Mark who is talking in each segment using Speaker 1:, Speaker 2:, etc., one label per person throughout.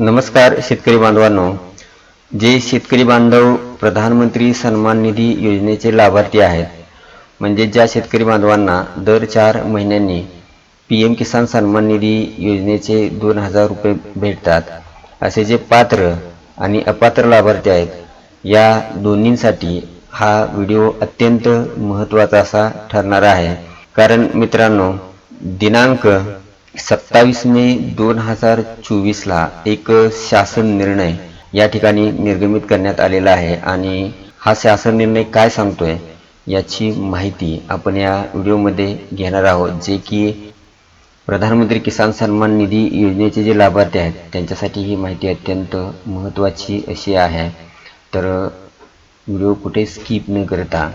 Speaker 1: नमस्कार शेतकरी बांधवांनो. जे शेतकरी बांधव प्रधानमंत्री सन्मान निधी योजनेचे लाभार्थी आहेत म्हणजे ज्या शेतकरी बांधवांना दर चार महिन्यांनी पी एम किसान सन्मान निधी योजनेचे दोन हजार रुपये भेटतात असे जे पात्र आणि अपात्र लाभार्थी आहेत या दोन्हींसाठी हा व्हिडिओ अत्यंत महत्त्वाचा असा ठरणार आहे. कारण मित्रांनो दिनांक सत्तावीस मे दोन हजार चोवीसला एक शासन निर्णय या ठिकाणी निर्गमित करण्यात आलेला आहे आणि हा शासन निर्णय काय सांगतोय याची माहिती आपण या व्हिडिओमध्ये घेणार आहोत जे की प्रधानमंत्री किसान सन्मान निधी योजनेचे जे लाभार्थी आहेत त्यांच्यासाठी ही माहिती अत्यंत महत्त्वाची अशी आहे. तर व्हिडिओ कुठे स्किप न करता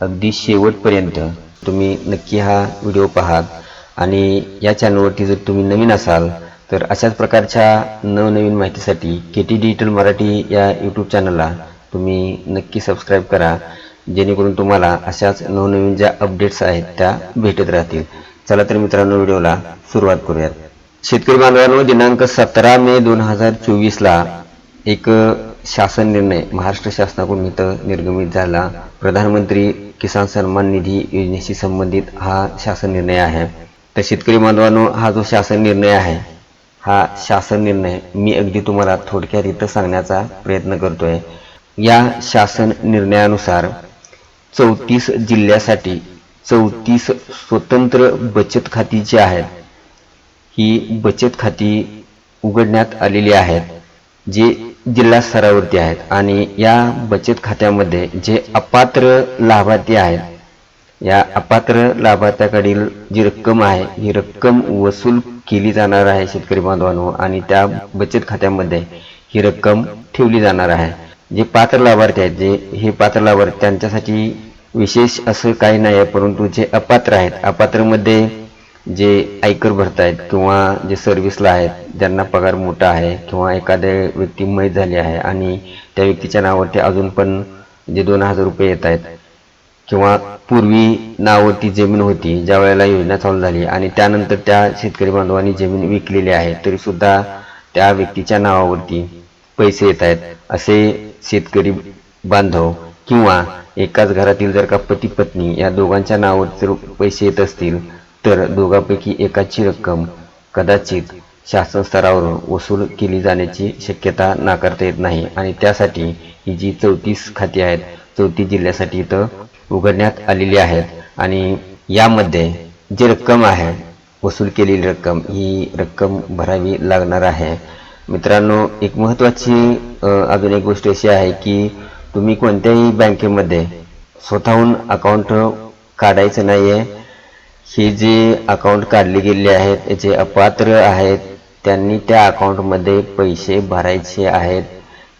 Speaker 1: अगदी शेवटपर्यंत तुम्ही नक्की हा व्हिडिओ पहा. आणि या चॅनलवरती जर तुम्ही नवीन असाल तर अशाच प्रकारच्या नवनवीन माहितीसाठी के टी डिजिटल मराठी या यूट्यूब चॅनलला तुम्ही नक्की सबस्क्राईब करा. जेणेकरून तुम्हाला अशाच नवनवीन ज्या अपडेट्स आहेत त्या भेटत राहतील. चला तर मित्रांनो व्हिडिओला सुरुवात करूयात. शेतकरी बांधवांनो दिनांक सतरा मे दोन हजार चोवीसला एक शासन निर्णय महाराष्ट्र शासनाकडून इथं निर्गमित झाला. प्रधानमंत्री किसान सन्मान निधी योजनेशी संबंधित हा शासन निर्णय आहे. तर शेतकरी बांधवांनो हा जो शासन निर्णय आहे हा शासन निर्णय मी अगदी तुम्हाला थोडक्यात इथं सांगण्याचा प्रयत्न करतोय. या शासन निर्णयानुसार चौतीस जिल्ह्यासाठी चौतीस स्वतंत्र बचत खाती जी आहेत ही बचत खाती उघडण्यात आलेली आहेत जे जिल्हा स्तरावरती आहेत. आणि या बचत खात्यामध्ये जे अपात्र लाभार्थी आहेत या अपात्र लाभार्थ्याकडील जी रक्कम आहे ही रक्कम वसूल केली जाणार आहे शेतकरी बांधवांनो आणि त्या बचत खात्यामध्ये ही रक्कम ठेवली जाणार आहे. जे पात्र लाभार्थी आहेत जे हे पात्र लाभार्थी त्यांच्यासाठी विशेष असं काही नाही आहे परंतु जे अपात्र आहेत अपात्रमध्ये जे आयकर भरतायत किंवा जे सर्व्हिसला आहेत ज्यांना पगार मोठा आहे किंवा एखाद्या व्यक्ती मयत झाली आहे आणि त्या व्यक्तीच्या नावावरती अजून पण जे दोन हजार रुपये येत आहेत किंवा पूर्वी नावावरती जमीन होती ज्या वेळेला योजना चालू झाली आणि त्यानंतर त्या शेतकरी बांधवांनी जमीन विकलेली आहे तरीसुद्धा त्या व्यक्तीच्या नावावरती पैसे येत आहेत. असे शेतकरी बांधव किंवा एकाच घरातील जर का पती पत्नी या दोघांच्या नावावर जर पैसे येत असतील तर दोघांपैकी एकाची रक्कम कदाचित शासन स्तरावरून वसूल केली जाण्याची शक्यता नाकारता येत नाही. आणि त्यासाठी ही जी चौतीस खाती आहेत चौतीस जिल्ह्यासाठी इथं उघडण्यात आलेली आहेत आणि यामध्ये जी रक्कम आहे वसूल केलेली रक्कम ही रक्कम भरावी लागणार आहे. मित्रांनो एक महत्त्वाची अजून एक गोष्ट अशी आहे की तुम्ही कोणत्याही बँकेमध्ये स्वतःहून अकाउंट काढायचं नाही आहे ही जी अकाउंट काढली गेली आहेत जे अपात्र आहेत त्यांनी त्या अकाउंटमध्ये पैसे भरायचे आहेत.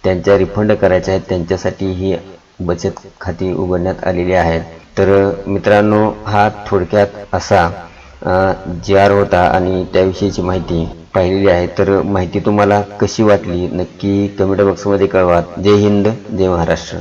Speaker 1: त्यांच्या रिफंड करायचे आहेत. त्यांच्यासाठी ही बचत खाती उघडण्यात आलेली आहेत. तर मित्रांनो हा थोडक्यात असा जी आर होता आणि त्याविषयीची माहिती पाहिलेली आहे. तर माहिती तुम्हाला कशी वाटली? नक्की कमेंट बॉक्समध्ये कळवा. जय हिंद जय महाराष्ट्र.